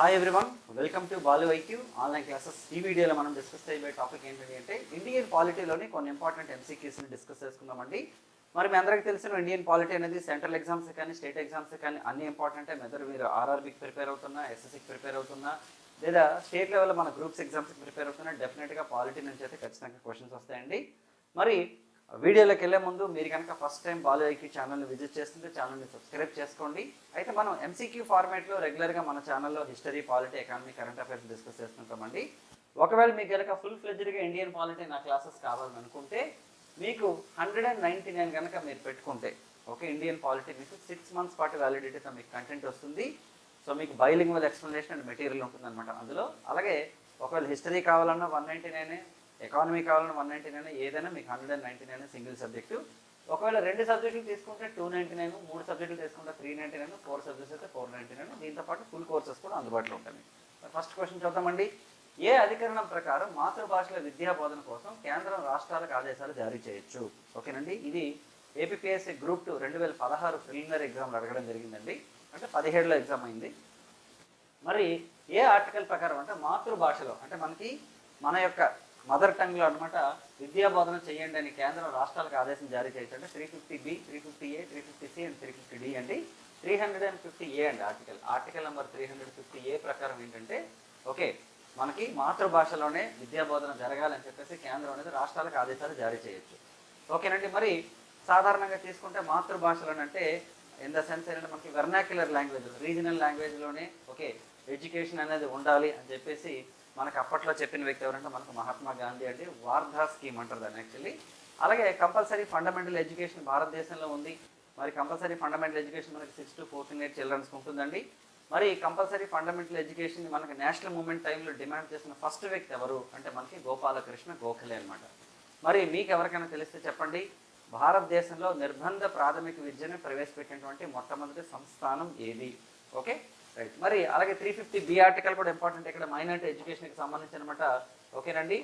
Hi everyone welcome to Balu IQ online classes ఈ వీడియోలో మనం డిస్కస్ చేయబోయే టాపిక్ ఏంటంటే అంటే ఇండియన్ పాలిటీలోని కొన్ని ఇంపార్టెంట్ ఎంసీక్యూస్ని డిస్కస్ చేసుకుందామండి. మరి మీ అందరికీ తెలిసిన ఇండియన్ పాలిటీ అనేది సెంట్రల్ ఎగ్జామ్స్ కానీ స్టేట్ ఎగ్జామ్స్ కానీ అన్ని ఇంపార్టెంటే మెదర్ మీరు ఆర్ఆర్బీకి ప్రిపేర్ అవుతున్నా ఎస్ఎస్సికి ప్రిపేర్ అవుతున్నా లేదా స్టేట్ లెవెల్లో మన గ్రూప్స్ ఎగ్జామ్స్కి ప్రిపేర్ అవుతున్నా డెఫినెట్గా పాలిటీ నుంచి అయితే ఖచ్చితంగా క్వశ్చన్స్ వస్తాయండి. మరి వీడియోలోకి వెళ్ళే ముందు మీరు కనుక ఫస్ట్ టైం బాలు ఐక్యూ ఛానల్ని విజిట్ చేస్తుంటే ఛానల్ని సబ్స్క్రైబ్ చేసుకోండి. అయితే మనం ఎంసీక్యూ ఫార్మేట్లో రెగ్యులర్గా మన ఛానల్లో history polity economy current affairs discuss చేస్తుంటామండి. ఒకవేళ మీకు కనుక ఫుల్ ఫ్లెజ్డ్గా ఇండియన్ పాలిటీ నా క్లాసెస్ కావాలని అనుకుంటే మీకు హండ్రెడ్ అండ్ నైంటీ నైన్ కనుక మీరు పెట్టుకుంటే ఓకే ఇండియన్ పాలిటీ మీకు సిక్స్ మంత్స్ పాటు వ్యాలిడిటీతో మీకు కంటెంట్ వస్తుంది. సో మీకు బైలింగ్వల్ ఎక్స్ప్లెనేషన్ అండ్ మెటీరియల్ ఉంటుందన్నమాట అందులో. అలాగే ఒకవేళ హిస్టరీ కావాలన్నా వన్ నైంటీ నైన్ ఎకానమీ కావాలన్నా వన్ నైంటీ నైన్ ఏదైనా మీకు hundred and ninety nine single subject ఒకవేళ రెండు సబ్జెక్టులు తీసుకుంటే టూ నైంటీ నైన్ మూడు సబ్జెక్టులు తీసుకుంటే three ninety nine four subjects అయితే ఫోర్ నైంటీ నైన్ దీంతో పాటు ఫుల్ కోర్సెస్ కూడా అందుబాటులో ఉంటాయి. ఫస్ట్ క్వశ్చన్ చూద్దామండి. ఏ అధికరణం ప్రకారం మాతృభాషల విద్యా బోధన కోసం కేంద్రం రాష్ట్రాలకు ఆదేశాలు జారీ చేయొచ్చు? ఓకేనండి. ఇది ఏపీఎస్సీ గ్రూప్ టూ రెండు వేల పదహారు ప్రిలిమినరీ ఎగ్జామ్లు అడగడం జరిగిందండి. అంటే పదిహేడులో ఎగ్జామ్ అయింది. మరి ఏ ఆర్టికల్ ప్రకారం అంటే మాతృభాషలో అంటే మనకి మన యొక్క మదర్ టంగ్లో అనమాట విద్యా బోధన చేయండి అని కేంద్రం రాష్ట్రాలకు ఆదేశం జారీ చేయొచ్చు అంటే three fifty B three fifty A three fifty C and three fifty D అండి. Three hundred and fifty A అండి article article number three hundred fifty A ప్రకారం ఏంటంటే ఓకే మనకి మాతృభాషలోనే విద్యా బోధన జరగాలని చెప్పేసి కేంద్రం అనేది రాష్ట్రాలకు ఆదేశాలు జారీ చేయొచ్చు. ఓకేనండి మరి సాధారణంగా తీసుకుంటే మాతృభాషలోనంటే ఇన్ ద సెన్స్ ఏంటంటే మనకి వెర్నాక్యులర్ లాంగ్వేజ్ రీజనల్ లాంగ్వేజ్లోనే ఓకే ఎడ్యుకేషన్ అనేది ఉండాలి అని చెప్పేసి మనకు అప్పట్లో చెప్పిన వ్యక్తి ఎవరంటే మనకు మహాత్మా గాంధీ అంటే వార్ధా స్కీమ్ అంటారు దాన్ని యాక్చువల్లీ. అలాగే కంపల్సరీ ఫండమెంటల్ ఎడ్యుకేషన్ భారతదేశంలో ఉంది. మరి కంపల్సరీ ఫండమెంటల్ ఎడ్యుకేషన్ మనకి సిక్స్ టు ఫోర్టీన్ ఇయర్ చిల్డ్రన్స్కి ఉంటుందండి. మరి కంపల్సరీ ఫండమెంటల్ ఎడ్యుకేషన్ మనకి నేషనల్ మూమెంట్ టైంలో డిమాండ్ చేసిన ఫస్ట్ వ్యక్తి ఎవరు అంటే మనకి గోపాలకృష్ణ గోఖలే అనమాట మరి మీకు ఎవరికైనా తెలిస్తే చెప్పండి. భారతదేశంలో నిర్బంధ ప్రాథమిక విద్యను ప్రవేశపెట్టినటువంటి మొట్టమొదటి సంస్థానం ఏది? ఓకే? రైట్. మరి అలాగే త్రీ ఫిఫ్టీ బి ఆర్టికల్ కూడా ఇంపార్టెంట్ ఇక్కడ మైనార్టీ ఎడ్యుకేషన్కి సంబంధించి అనమాట ఓకేనండి?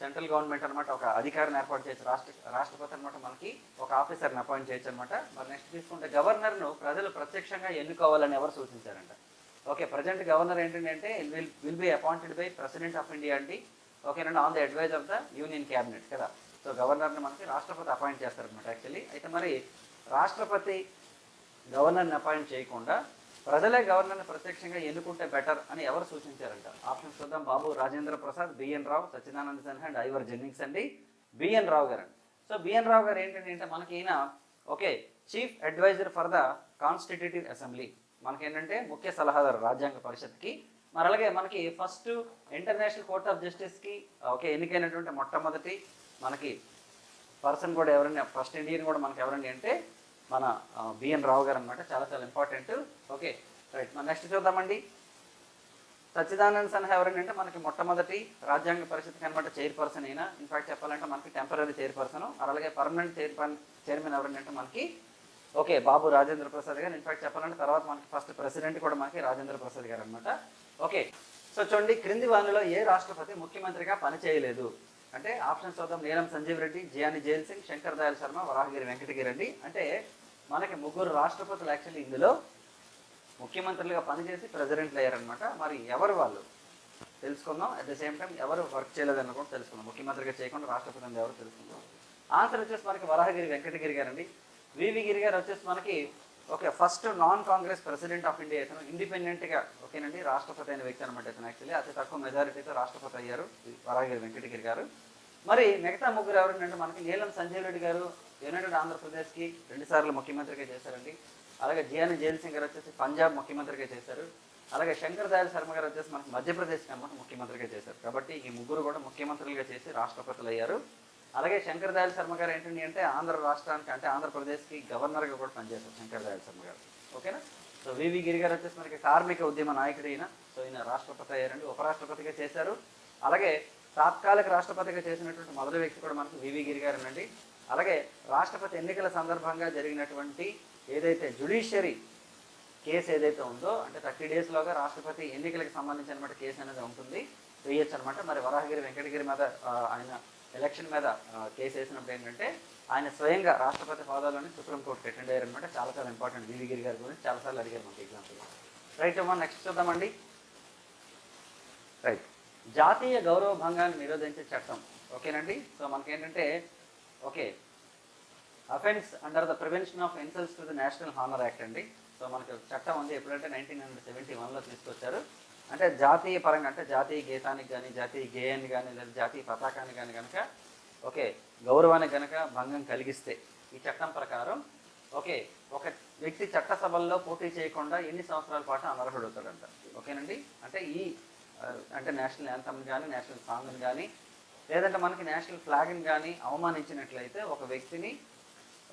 సెంట్రల్ గవర్నమెంట్ అనమాట ఒక అధికారిని ఏర్పాటు చేయొచ్చు. రాష్ట్ర రాష్ట్రపతి అనమాట మనకి ఒక ఆఫీసర్ని అపాయింట్ చేయొచ్చు అనమాట మరి నెక్స్ట్ తీసుకుంటే గవర్నర్ను ప్రజలు ప్రత్యక్షంగా ఎన్నుకోవాలని ఎవరు సూచించారంట? ఓకే ప్రజెంట్ గవర్నర్ ఏంటంటే will will be appointed by president of India అండి. ఓకేనండి? On the advise of the union cabinet కదా. సో గవర్నర్ని మనకి రాష్ట్రపతి అపాయింట్ చేస్తారనమాట యాక్చువల్లీ అయితే మరి రాష్ట్రపతి గవర్నర్ని అపాయింట్ చేయకుండా ప్రజలే గవర్నర్ని ప్రత్యక్షంగా ఎన్నుకుంటే బెటర్ అని ఎవరు సూచించారంట? ఆప్షన్ చూద్దాం. Babu Rajendra Prasad B N Rao Satyanarayana Sinha and Ivor Jennings అండి. బిఎన్ రావు గారు సో బిఎన్ రావు గారు ఏంటంటే అంటే మనకి ఈయన okay chief adviser for the constitutive assembly మనకేంటంటే ముఖ్య సలహాదారు రాజ్యాంగ పరిషత్కి. మరి అలాగే మనకి ఫస్ట్ ఇంటర్నేషనల్ కోర్ట్ ఆఫ్ జస్టిస్కి ఓకే ఎన్నికైనటువంటి మొట్టమొదటి మనకి పర్సన్ కూడా ఎవరైనా ఫస్ట్ ఇండియన్ కూడా మనకి ఎవరండి అంటే మన బిఎన్ రావు గారు అనమాట చాలా చాలా ఇంపార్టెంట్ ఓకే రైట్. మన నెక్స్ట్ చూద్దామండి. సచ్చిదానంద సన్హా ఎవరంటే అంటే మనకి మొట్టమొదటి రాజ్యాంగ పరిస్థితికి అనమాట చైర్పర్సన్ అయినా ఇన్ఫాక్ట్ చెప్పాలంటే మనకి టెంపరీ చైర్పర్సన్. అలాగే పర్మనెంట్ చైర్పర్ చైర్మన్ ఎవరంటే మనకి ఓకే బాబు రాజేంద్ర ప్రసాద్ గారు. ఇన్ఫాక్ట్ చెప్పాలంటే తర్వాత మనకి ఫస్ట్ ప్రెసిడెంట్ కూడా మనకి రాజేంద్ర ప్రసాద్ గారు అనమాట ఓకే సో చూడండి క్రింది వానిలో ఏ రాష్ట్రపతి ముఖ్యమంత్రిగా పనిచేయలేదు అంటే ఆప్షన్స్ చూద్దాం. నీలం సంజీవ్ రెడ్డి జియాని జైల్ సింగ్ శంకర్ దయాల్ శర్మ వరాహగిరి వెంకటగిరి అండి. అంటే మనకి ముగ్గురు రాష్ట్రపతులు యాక్చువల్లీ ఇందులో ముఖ్యమంత్రులుగా పనిచేసి ప్రెసిడెంట్లు అయ్యారనమాట మరి ఎవరు వాళ్ళు? తెలుసుకుందాం. అట్ ద సేమ్ టైం ఎవరు వర్క్ చేయలేదని కూడా తెలుసుకుందాం. ముఖ్యమంత్రిగా చేయకుండా రాష్ట్రపతి అని ఎవరు తెలుసుకుందాం. ఆన్సర్ వచ్చేసి మనకి వరాహగిరి వెంకటగిరి గారండి. వివి గిరి గారు వచ్చేసి మనకి okay first non Congress president of India ఇతను ఇండిపెండెంట్గా ఓకేనండి రాష్ట్రపతి అయిన వ్యక్తి అనమాట ఇతను యాక్చువల్లీ అతి తక్కువ మెజారిటీతో రాష్ట్రపతి అయ్యారు వరాహగిరి వెంకటగిరి గారు. మరి మిగతా ముగ్గురు ఎవరంటే మనకి నీలం సంజయ్ రెడ్డి గారు యునైటెడ్ ఆంధ్రప్రదేశ్కి రెండుసార్లు ముఖ్యమంత్రిగా చేశారండి. అలాగే జియాని జైల్ సింగ్ గారు వచ్చేసి పంజాబ్ ముఖ్యమంత్రిగా చేశారు. అలాగే శంకర్ దయాల్ శర్మ గారు వచ్చేసి మనకి మధ్యప్రదేశ్ అనమాట ముఖ్యమంత్రిగా చేశారు. కాబట్టి ఈ ముగ్గురు కూడా ముఖ్యమంత్రులుగా చేసి రాష్ట్రపతులు అయ్యారు అలాగే శంకర్ దయాల్ శర్మ గారు ఏంటండి అంటే ఆంధ్ర రాష్ట్రానికి అంటే ఆంధ్రప్రదేశ్కి గవర్నర్గా కూడా పనిచేశారు శంకర్ దయాల్ శర్మ గారు. ఓకేనా? సో వివి గిరి గారు వచ్చేసి మనకి కార్మిక ఉద్యమ నాయకుడు ఈయన. సో ఈయన రాష్ట్రపతి అయ్యారండి ఉపరాష్ట్రపతిగా చేశారు. అలాగే తాత్కాలిక రాష్ట్రపతిగా చేసినటువంటి మొదటి వ్యక్తి కూడా మనకు వివి గిరి గారు అండి అలాగే రాష్ట్రపతి ఎన్నికల సందర్భంగా జరిగినటువంటి ఏదైతే జుడిషియరీ కేసు ఏదైతే ఉందో అంటే థర్టీ డేస్లోగా రాష్ట్రపతి ఎన్నికలకు సంబంధించిన కేసు అనేది ఉంటుంది. వేయచ్చు అనమాట మరి వరాహగిరి వెంకటగిరి మీద ఆయన ఎలక్షన్ మీద కేసు వేసినప్పుడు ఏంటంటే ఆయన స్వయంగా రాష్ట్రపతి హోదాలోని సుప్రీంకోర్టుకి అటెండ్ అయ్యారు అనమాట చాలా చాలా ఇంపార్టెంట్ వివిగిరి గారి గురించి చాలాసార్లు అడిగారు మనకి ఎగ్జాంపుల్. రైట్ అమ్మా నెక్స్ట్ చూద్దామండి. రైట్. జాతీయ గౌరవ భంగాన్ని నిరోధించే చట్టం. ఓకేనండి? సో మనకేంటంటే okay offence under the prevention of insults to the national honour act అండి. సో మనకి చట్టం ఉంది. ఎప్పుడంటే నైన్టీన్ హండ్రెడ్ సెవెంటీ వన్లో తీసుకొచ్చారు. అంటే జాతీయ పరంగా అంటే జాతీయ గీతానికి కానీ జాతీయ గేయాన్ని కానీ లేదా జాతీయ పతాకాన్ని కానీ కనుక ఓకే గౌరవానికి కనుక భంగం కలిగిస్తే ఈ చట్టం ప్రకారం ఓకే ఒక వ్యక్తి చట్టసభల్లో పోటీ చేయకుండా ఎన్ని సంవత్సరాల పాటు అనర్హుడవుతాడంట. ఓకేనండి? అంటే ఈ uh, అంటే నేషనల్ యాంథమ్ని కానీ నేషనల్ సాంగ్ని కానీ లేదంటే మనకి నేషనల్ ఫ్లాగ్ని కానీ అవమానించినట్లయితే ఒక వ్యక్తిని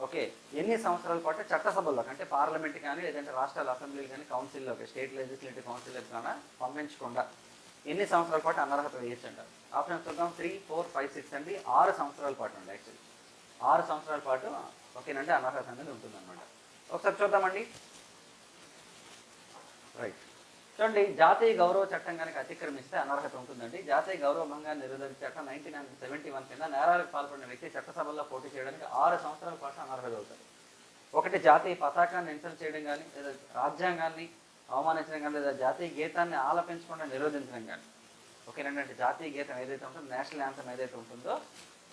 ఓకే ఎన్ని సంవత్సరాల పాటు చట్టసభల్లో అంటే పార్లమెంట్ కానీ లేదంటే రాష్ట్రాల అసెంబ్లీలు కానీ కౌన్సిల్లో స్టేట్ లెజిస్లేటివ్ కౌన్సిల్ కానీ పంపించకుండా ఎన్ని సంవత్సరాల పాటు అనర్హత వేయచ్చంట? ఆప్షన్ చూద్దాం త్రీ ఫోర్ ఫైవ్ సిక్స్ అండి ఆరు సంవత్సరాల పాటు అండి యాక్చువల్లీ. ఆరు సంవత్సరాల పాటు ఓకేనండి అనర్హత అనేది ఉంటుందన్నమాట. ఒకసారి చూద్దామండి. రైట్. చూడండి జాతీయ గౌరవ చట్టం కనుక అతిక్రమిస్తే అనర్హత ఉంటుందండి. జాతీయ గౌరవ భంగాన్ని నిరోధక చట్టం నైన్టీన్ నైన్ సెవెంటీ వన్ కింద నేరాలకు పాల్పడిన వ్యక్తి చట్టసభల్లో పోటీ చేయడానికి ఆరు సంవత్సరాల పాటు అనర్హత అవుతారు ఒకటి జాతీయ పతాకాన్ని ఇన్సల్ట్ చేయడం కానీ లేదా రాజ్యాంగాన్ని అవమానించడం కానీ లేదా జాతీయ గీతాన్ని ఆలపించకుండా నిరోధించడం కానీ ఒకే అంటే జాతీయ గీతం ఏదైతే ఉంటుందో నేషనల్ యాంథమ్ ఏదైతే ఉంటుందో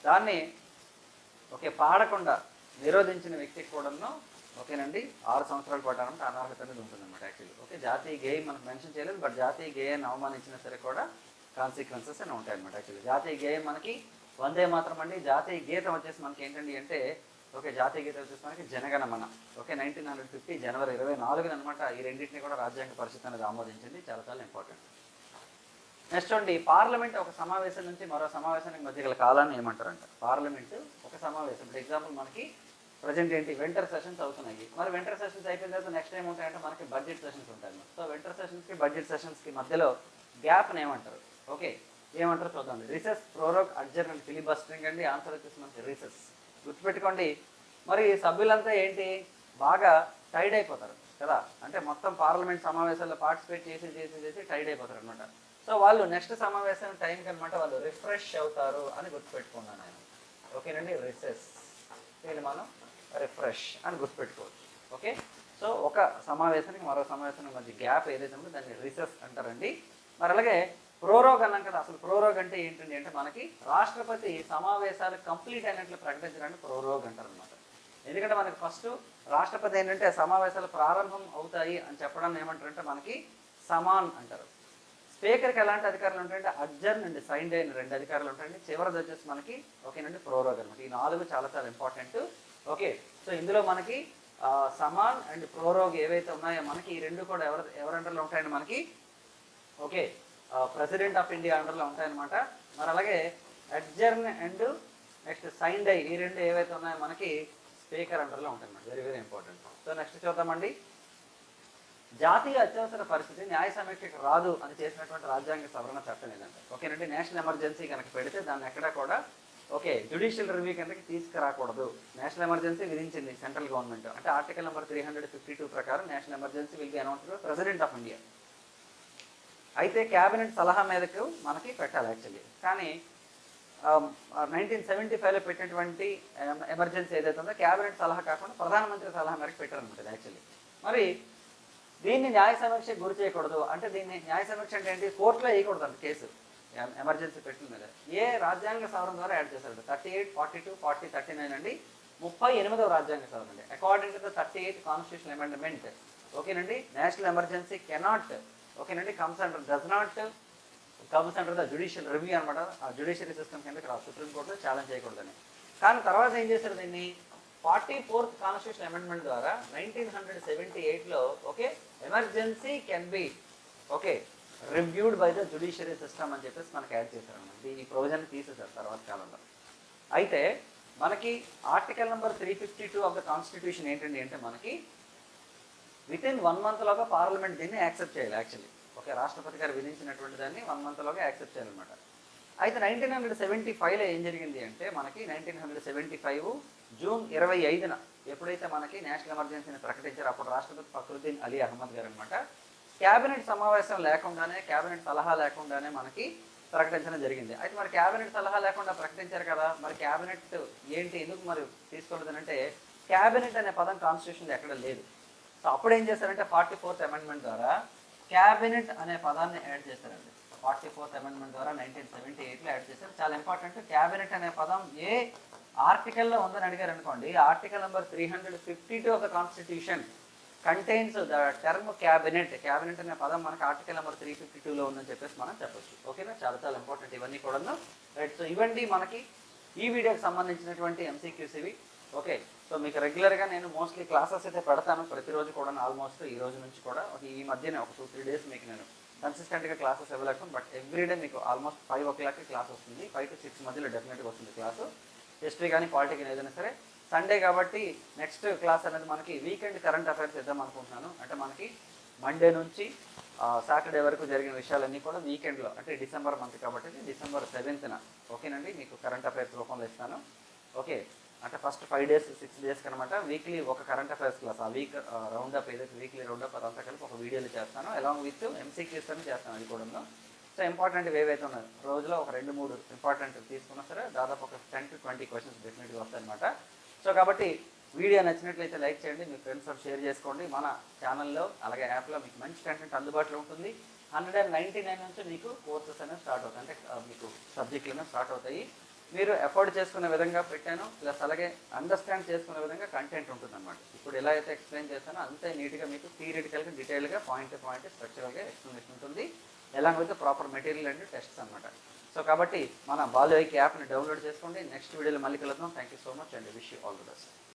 దాన్ని ఓకే పాడకుండా నిరోధించిన వ్యక్తికి కూడాను ఓకేనండి? ఆరు సంవత్సరాల పాటు అంటే అనర్హత అనేది ఉంటుందన్నమాట యాక్చువల్లీ ఓకే జాతీయ గేయం మనం మెన్షన్ చేయలేదు బట్ జాతీయ గేయాన్ని అవమానించినా సరే కూడా కాన్సిక్వెన్సెస్ అని ఉంటాయన్నమాట యాక్చువల్లీ జాతీయ గేయం మనకి వందే మాత్రం అండి. జాతీయ గీతం వచ్చేసి మనకి ఏంటండి అంటే ఓకే జాతీయ గీతం వచ్చేసి మనకి Jana Gana Mana. Okay nineteen hundred fifty జనవరి ఇరవై నాలుగున అనమాట ఈ రెండింటిని కూడా రాజ్యాంగ పరిషత్ అనేది ఆమోదించింది. చాలా చాలా ఇంపార్టెంట్ నెక్స్ట్ అండి పార్లమెంట్ ఒక సమావేశం నుంచి మరో సమావేశానికి మధ్య గల కాలాన్ని ఏమంటారంట? పార్లమెంట్ ఒక సమావేశం. ఇప్పుడు ఎగ్జాంపుల్ మనకి ప్రజెంట్ ఏంటి? వింటర్ సెషన్స్ అవుతున్నాయి. మరి వింటర్ సెషన్స్ అయిపోయిన తర్వాత నెక్స్ట్ టైం ఉంటాయంటే మనకి బడ్జెట్ సెషన్స్ ఉంటాయి. సో వింటర్ సెషన్స్కి బడ్జెట్ సెషన్స్కి మధ్యలో గ్యాప్ని ఏమంటారు? ఓకే ఏమంటారు చూద్దాం. Recess prorogue adjourn and filibustering అండి. ఆన్సర్ వచ్చేసి మనకి రీసెస్ గుర్తుపెట్టుకోండి. మరి సభ్యులంతా ఏంటి? బాగా టైడ్ అయిపోతారు కదా? అంటే మొత్తం పార్లమెంట్ సమావేశాల్లో పార్టిసిపేట్ చేసి చేసి చేసి టైడ్ అయిపోతారు అనమాట సో వాళ్ళు నెక్స్ట్ సమావేశం టైంకి అనమాట వాళ్ళు రిఫ్రెష్ అవుతారు అని గుర్తుపెట్టుకున్నాను నేను. ఓకేనండి? రిసెస్ దీన్ని మనం రిఫ్రెష్ అని గుర్తుపెట్టుకోవచ్చు. ఓకే సో ఒక సమావేశానికి మరో సమావేశానికి మధ్య గ్యాప్ ఏదైతే ఉందో దాన్ని రీసెస్ అంటారండి. మరి అలాగే ప్రోరోగ్ అన్నాం కదా అసలు ప్రోరోగ్ అంటే ఏంటండి? అంటే మనకి రాష్ట్రపతి సమావేశాలు కంప్లీట్ అయినట్లు ప్రకటించడానికి ప్రోరోగ్ అంటారు అనమాట ఎందుకంటే మనకి ఫస్ట్ రాష్ట్రపతి ఏంటంటే సమావేశాలు ప్రారంభం అవుతాయి అని చెప్పడాన్ని ఏమంటారంటే మనకి సమాన్ అంటారు. స్పీకర్కి ఎలాంటి అధికారులు ఉంటాయంటే అడ్జర్న్ అండ్ సైన్ అయిన రెండు అధికారులు ఉంటాయండి. చివరిది వచ్చేసి మనకి ఓకేనండి ప్రోరోగ్ అనమాట ఈ నాలుగు చాలా చాలా ఇంపార్టెంట్ ఓకే సో ఇందులో మనకి సమాన్ అండ్ ప్రోరోగ్ ఏవైతే ఉన్నాయో మనకి ఈ రెండు కూడా ఎవరు ఎవరి అండర్లో ఉంటాయండి మనకి? ఓకే ప్రెసిడెంట్ ఆఫ్ ఇండియా అండర్లో ఉంటాయన్నమాట. మరి అలాగే అడ్జర్న్ అండ్ నెక్స్ట్ సైన్డ్ అయి ఈ రెండు ఏవైతే ఉన్నాయో మనకి స్పీకర్ అండర్లో ఉంటాయన్నమాట. Very very important so next చూద్దామండి. జాతీయ అత్యవసర పరిస్థితి న్యాయ సమీక్షకు రాదు అని చేసినటువంటి రాజ్యాంగ సవరణ చట్టం ఏదంటే ఓకేనండి నేషనల్ ఎమర్జెన్సీ కనుక పెడితే దాన్ని ఎక్కడా కూడా ఓకే జ్యుడిషియల్ రివ్యూ కిందకి తీసుకురాకూడదు. నేషనల్ ఎమర్జెన్సీ విధించింది సెంట్రల్ గవర్నమెంట్ అంటే article number three hundred fifty two ప్రకారం national emergency will be announced president of India అయితే క్యాబినెట్ సలహా మీదకు మనకి పెట్టాలి యాక్చువల్లీ కానీ నైన్టీన్ సెవెంటీ ఫైవ్లో పెట్టినటువంటి um, ఎమర్జెన్సీ ఏదైతే ఉందో క్యాబినెట్ సలహా కాకుండా ప్రధానమంత్రి సలహా మేరకు పెట్టారనమాట యాక్చువల్లీ మరి దీన్ని న్యాయ సమీక్షకు గురి చేయకూడదు. అంటే దీన్ని న్యాయ సమీక్ష అంటే ఏంటి? కోర్టులో వేయకూడదు అంట కేసు. ఎమర్జెన్సీ పెట్టిన మీద ఏ రాజ్యాంగ సవరణ ద్వారా యాడ్ చేశారు thirty eight forty two forty thirty nine అండి. ముప్పై ఎనిమిదవ రాజ్యాంగ సవరణ అండి. According to the thirty eight constitution amendment ఓకేనండి? నేషనల్ ఎమర్జెన్సీ కెనాట్ ఓకేనండి? Comes under does not comes under the judicial review అనమాట ఆ జుడిషియరీ సిస్టమ్ కింద ఇక్కడ సుప్రీంకోర్టులో ఛాలెంజ్ చేయకూడదని. కానీ తర్వాత ఏం చేశారు దీన్ని? ఫార్టీ ఫోర్త్ కాన్స్టిట్యూషన్ అమెండ్మెంట్ ద్వారా నైన్టీన్ హండ్రెడ్ సెవెంటీ ఎయిట్లో okay emergency can be okay reviewed by the judiciary system అని చెప్పేసి మనకి యాడ్ చేశారు అనమాట ఈ ప్రొవిజన్ తీసేసారు తర్వాత కాలంలో. అయితే మనకి article number three fifty two of the constitution ఏంటండి అంటే మనకి విత్ ఇన్ వన్ మంత్లోగా పార్లమెంట్ దీన్ని యాక్సెప్ట్ చేయాలి యాక్చువల్లీ ఓకే రాష్ట్రపతి గారు విధించినటువంటి దాన్ని వన్ మంత్లోగా యాక్సెప్ట్ చేయాలన్నమాట. అయితే నైన్టీన్ హండ్రెడ్ సెవెంటీ ఫైవ్లో ఏం జరిగింది అంటే మనకి nineteen hundred seventy five June ఇరవై ఐదున ఎప్పుడైతే మనకి నేషనల్ ఎమర్జెన్సీని ప్రకటించారో అప్పుడు రాష్ట్రపతి ఫక్రుద్దీన్ అలీ అహ్మద్ గారు అనమాట క్యాబినెట్ సమావేశం లేకుండానే క్యాబినెట్ సలహా లేకుండానే మనకి ప్రకటించడం జరిగింది. అయితే మరి క్యాబినెట్ సలహా లేకుండా ప్రకటించారు కదా మరి క్యాబినెట్ ఏంటి ఎందుకు మరి తీసుకోలేదు అంటే క్యాబినెట్ అనే పదం కాన్స్టిట్యూషన్లో ఎక్కడ లేదు. సో అప్పుడు ఏం చేశారంటే ఫార్టీ ఫోర్త్ అమెండ్మెంట్ ద్వారా క్యాబినెట్ అనే పదాన్ని యాడ్ చేశారండి. ఫార్టీ ఫోర్త్ అమెండ్మెంట్ ద్వారా నైన్టీన్ సెవెంటీ ఎయిట్లో యాడ్ చేశారు. చాలా ఇంపార్టెంట్ క్యాబినెట్ అనే పదం ఏ ఆర్టికల్లో ఉందని అడిగారు అనుకోండి article number three hundred fifty two ఒక constitution contains the term cabinet cabinet అనే పదం మనకి ఆర్టికల్ నెంబర్ త్రీ ఫిఫ్టీ టూలో ఉందని చెప్పేసి మనం చెప్పొచ్చు. ఓకేనా చాలా చాలా ఇంపార్టెంట్ ఇవన్నీ కూడా రైట్ సో ఇవండి మనకి ఈ వీడియోకి సంబంధించినటువంటి ఎంసీక్యూస్ ఇవి. ఓకే సో మీకు రెగ్యులర్గా నేను మోస్ట్లీ క్లాసెస్ అయితే పెడతాను. ప్రతిరోజు కూడా ఆల్మోస్ట్ ఈ రోజు నుంచి కూడా ఒక ఈ మధ్యనే ఒక టూ త్రీ డేస్ మీకు నేను కన్సిస్టెంట్గా క్లాసెస్ ఇవ్వలేకపోతే బట్ ఎవ్రీడే మీకు ఆల్మోస్ట్ ఫైవ్ ఓ క్లాక్కి క్లాస్ వస్తుంది. ఫైవ్ టు సిక్స్ మధ్యలో డెఫినెట్గా వస్తుంది క్లాసు హిస్టరీ కానీ పాలిటీ కానీ ఏదైనా సరే సండే కాబట్టి నెక్స్ట్ క్లాస్ అనేది మనకి వీకెండ్ కరెంట్ అఫైర్స్ ఇద్దాం అనుకుంటున్నాను. అంటే మనకి మండే నుంచి సాటర్డే వరకు జరిగిన విషయాలన్నీ కూడా వీకెండ్లో అంటే డిసెంబర్ మంత్ కాబట్టి డిసెంబర్ సెవెంత్న. ఓకేనండి? మీకు కరెంట్ అఫైర్స్ రూపంలో ఇస్తాను. ఓకే. అంటే first five days six days అనమాట వీక్లీ ఒక కరెంట్ అఫైర్స్ క్లాస్. ఆ వీక్ రౌండ్ అప్ ఏదైతే వీక్లీ రౌండ్ అప్ అదంతా కలిపి ఒక వీడియోలు చేస్తాను. అలాంగ్ విత్ ఎంసీక్యూస్ అని చేస్తాను అది కూడా సో ఇంపార్టెంట్ ఏవైతే ఉన్నాయి రోజులో ఒక రెండు మూడు ఇంపార్టెంట్ తీసుకున్నా సరే దాదాపు ఒక టెన్ టు ట్వంటీ క్వశ్చన్స్ డెఫినెట్గా వస్తాయన్నమాట. సో కాబట్టి వీడియో నచ్చినట్లయితే లైక్ చేయండి మీ ఫ్రెండ్స్ షేర్ చేసుకోండి. మన ఛానల్లో అలాగే యాప్లో మీకు మంచి కంటెంట్ అందుబాటులో ఉంటుంది. హండ్రెడ్ అండ్ నైంటీ నైన్ నుంచి మీకు కోర్సెస్ అనేవి స్టార్ట్ అవుతాయి. అంటే మీకు సబ్జెక్టులు అనేవి స్టార్ట్ అవుతాయి. మీరు ఎఫోర్డ్ చేసుకునే విధంగా పెట్టాను. ప్లస్ అలాగే అండర్స్టాండ్ చేసుకునే విధంగా కంటెంట్ ఉంటుంది అనమాట ఇప్పుడు ఎలా అయితే ఎక్స్ప్లెయిన్ చేస్తానో అంతే నీట్గా మీకు థియరిటికల్గా డీటెయిల్గా పాయింట్ పాయింట్ స్ట్రక్చరల్గా ఎక్స్ప్లెనేషన్ ఉంటుంది. ఎలాగైతే ప్రాపర్ మెటీరియల్ అండ్ టెస్ట్స్ అనమాట సో కాబట్టి మన బాలు ఐకి యాప్ని డౌన్లోడ్ చేసుకోండి. నెక్స్ట్ వీడియోలో మళ్ళీ కలుద్దాం. Thank you so much and wish you all the best